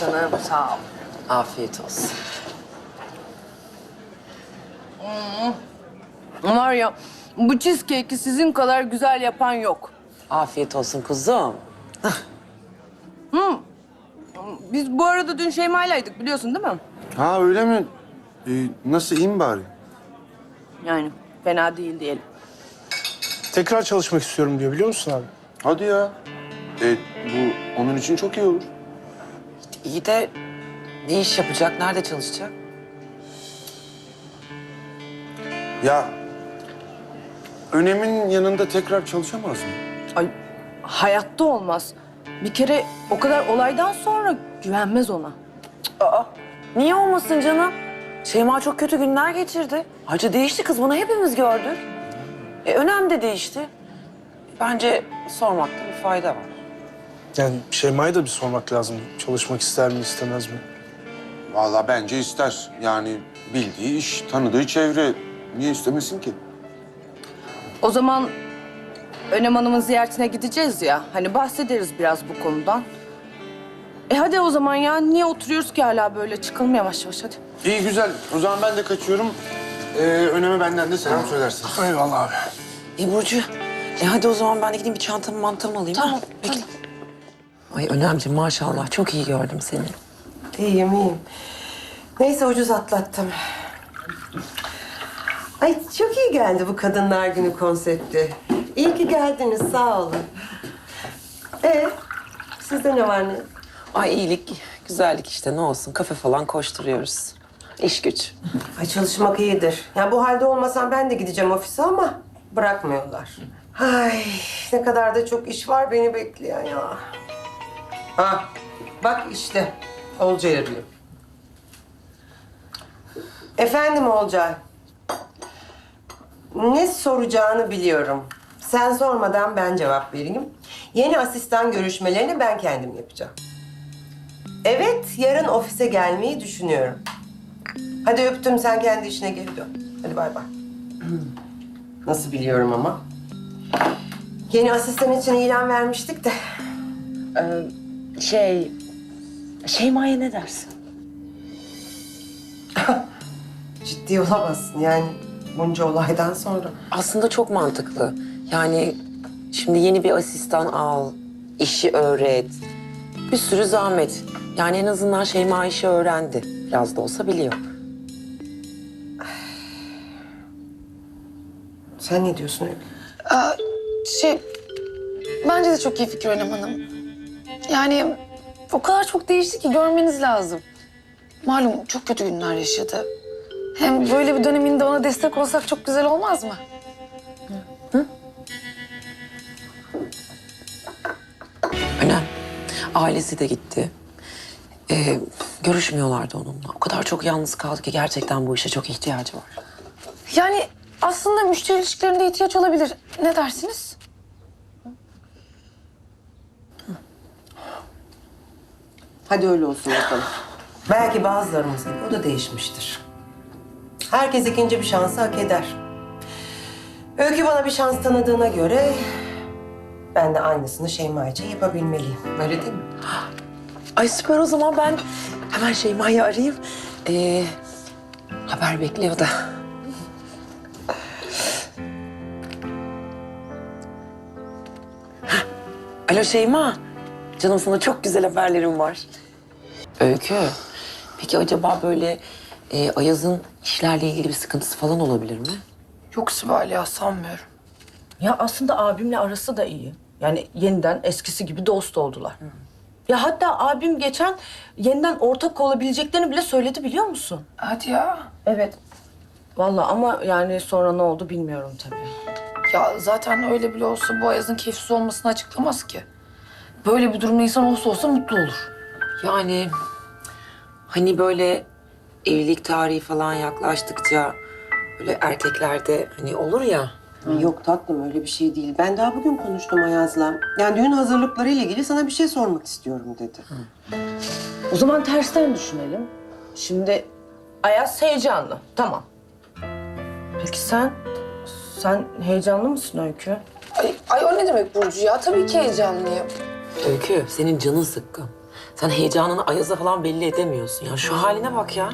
Canım sağ ol. Afiyet olsun. Var ya bu cheesecake'i sizin kadar güzel yapan yok. Afiyet olsun kuzum. Biz bu arada dün Şeyma'ylaydık biliyorsun değil mi? Ha öyle mi? Ee, nasıl iyi mi bari? Yani fena değil diyelim. Tekrar çalışmak istiyorum diyor biliyor musun abi? Hadi ya. E, bu onun için çok iyi olur. İyi de ne iş yapacak, nerede çalışacak? Ya önemin yanında tekrar çalışamaz mı? Ay hayatta olmaz. Bir kere o kadar olaydan sonra güvenmez ona. Aa, niye olmasın canım? Şeyma çok kötü günler geçirdi. Hacı değişti kız, bunu hepimiz gördük. E, önem de değişti. Bence sormakta bir fayda var. Yani Şeyma'ya da bir sormak lazım. Çalışmak ister mi istemez mi? Vallahi bence ister. Yani bildiği iş, tanıdığı çevre. Niye istemesin ki? O zaman Önem Hanım'ın ziyaretine gideceğiz ya. Hani bahsederiz biraz bu konudan. E hadi o zaman ya. Niye oturuyoruz ki hala böyle? Çıkalım yavaş yavaş hadi. İyi güzel. O zaman ben de kaçıyorum. Ee, öneme benden de selam söylersin. Eyvallah abi. E Burcu, e hadi o zaman ben de gideyim bir çantamı mantamı alayım. Tamam, Bekle. Ay önemci maşallah çok iyi gördüm seni. İyiyim, iyiyim. Neyse ucuz atlattım. Ay çok iyi geldi bu Kadınlar Günü konsepti. İyi ki geldiniz, sağ olun. Ee, sizde ne var ne? Ay iyilik, güzellik işte ne olsun kafe falan koşturuyoruz. İş güç. Ay çalışmak iyidir. Yani bu halde olmasam ben de gideceğim ofise ama bırakmıyorlar. Ay ne kadar da çok iş var beni bekleyen ya. Ha bak işte Olcay arıyor. Efendim Olcay. Ne soracağını biliyorum. Sen sormadan ben cevap vereyim. Yeni asistan görüşmelerini ben kendim yapacağım. Evet, yarın ofise gelmeyi düşünüyorum. Hadi öptüm, sen kendi işine geri dön. Hadi bay bay. Nasıl biliyorum ama? Yeni asistan için ilan vermiştik de. Şey, Şeyma'ya ne dersin? Ciddi olamazsın yani bunca olaydan sonra. Aslında çok mantıklı. Yani şimdi yeni bir asistan al, işi öğret. Bir sürü zahmet. Yani en azından Şeyma işi öğrendi. Biraz da olsa biliyor. Sen ne diyorsun Şey, bence de çok iyi fikir Önem Hanım. Yani o kadar çok değişti ki görmeniz lazım. Malum çok kötü günler yaşadı. Hem böyle bir döneminde ona destek olsak çok güzel olmaz mı? Önem. Ailesi de gitti. Ee, görüşmüyorlardı onunla. O kadar çok yalnız kaldı ki gerçekten bu işe çok ihtiyacı var. Yani aslında müşteri ilişkilerinde ihtiyaç olabilir. Ne dersiniz? Hadi öyle olsun bakalım. Belki bazılarımız gibi o da değişmiştir. Herkes ikinci bir şansı hak eder. Öykü bana bir şans tanıdığına göre... ...ben de aynısını Şeyma için yapabilmeliyim. Öyle değil mi? Ay süper o zaman ben hemen Şeyma'yı arayayım. Ee, haber bekliyor da. Alo Şeyma. Canım sana çok güzel haberlerim var. Öykü. Peki acaba böyle e, Ayaz'ın işlerle ilgili bir sıkıntısı falan olabilir mi? Yok Sibel ya sanmıyorum. Ya aslında abimle arası da iyi. Yani yeniden eskisi gibi dost oldular. Ya hatta abim geçen yeniden ortak olabileceklerini bile söyledi biliyor musun? Hadi ya. Evet. Vallahi ama yani sonra ne oldu bilmiyorum tabii. Ya zaten öyle bile olsa bu Ayaz'ın keyifsiz olmasını açıklamaz ki. Böyle bir durumda insan olsa olsa mutlu olur. Yani hani böyle evlilik tarihi falan yaklaştıkça böyle erkeklerde hani olur ya. Yok tatlım öyle bir şey değil. Ben daha bugün konuştum Ayaz'la. Yani düğün hazırlıkları ile ilgili sana bir şey sormak istiyorum dedi. O zaman tersten düşünelim. Şimdi Ayaz heyecanlı. Tamam. Peki sen? Sen heyecanlı mısın Öykü? Ay, ay o ne demek Burcu ya? Tabii ki heyecanlıyım. Öykü senin canın sıkkın. Sen heyecanını Ayaz'a falan belli edemiyorsun ya. Şu haline bak ya.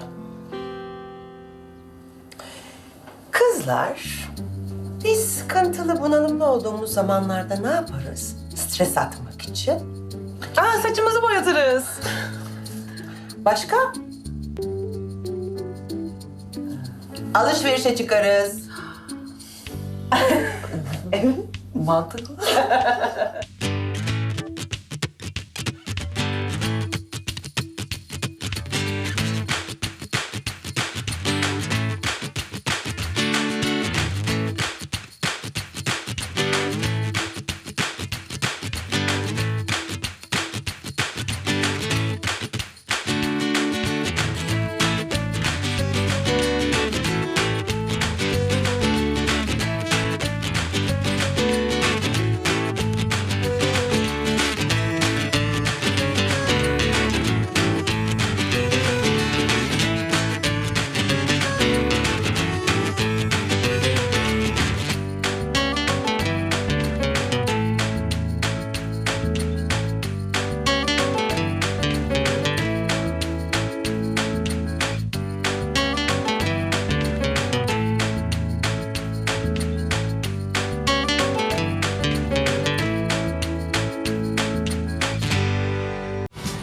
Kızlar, biz sıkıntılı, bunalımlı olduğumuz zamanlarda ne yaparız? Stres atmak için. Aa saçımızı boyatırız. Başka? Alışverişe çıkarız. Mantıklı.